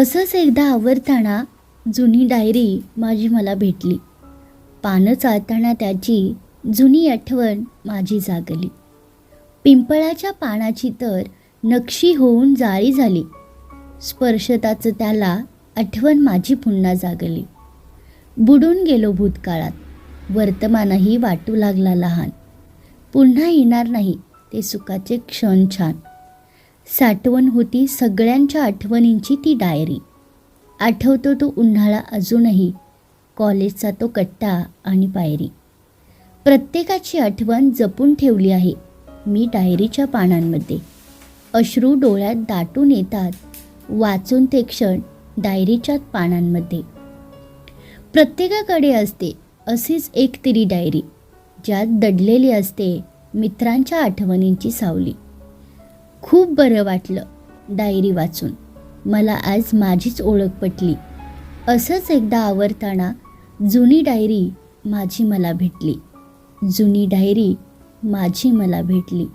असंच एकदा आवरताना जुनी डायरी माझी मला भेटली. पानं चालताना त्याची जुनी आठवण माझी जागली. पिंपळाच्या पानाची तर नक्षी होऊन जाळी झाली. स्पर्शताचं त्याला आठवण माझी पुन्हा जागली. बुडून गेलो भूतकाळात. वर्तमानही वाटू लागला लहान. पुन्हा येणार नाही ते सुखाचे क्षण छान. साठवण होती सगळ्यांच्या आठवणींची ती डायरी. आठवतो तो उन्हाळा अजूनही कॉलेजचा तो कट्टा आणि पायरी. प्रत्येकाची आठवण जपून ठेवली आहे मी डायरीच्या पानांमध्ये. अश्रू डोळ्यात दाटून येतात वाचून ते क्षण डायरीच्या पानांमध्ये. प्रत्येकाकडे असते अशीच एक तरी डायरी ज्यात दडलेली असते मित्रांच्या आठवणींची सावली. खूप बरं वाटलं डायरी वाचून. मला आज माझीच ओळख पटली. असंच एकदा आवरताना जुनी डायरी माझी मला भेटली. जुनी डायरी माझी मला भेटली.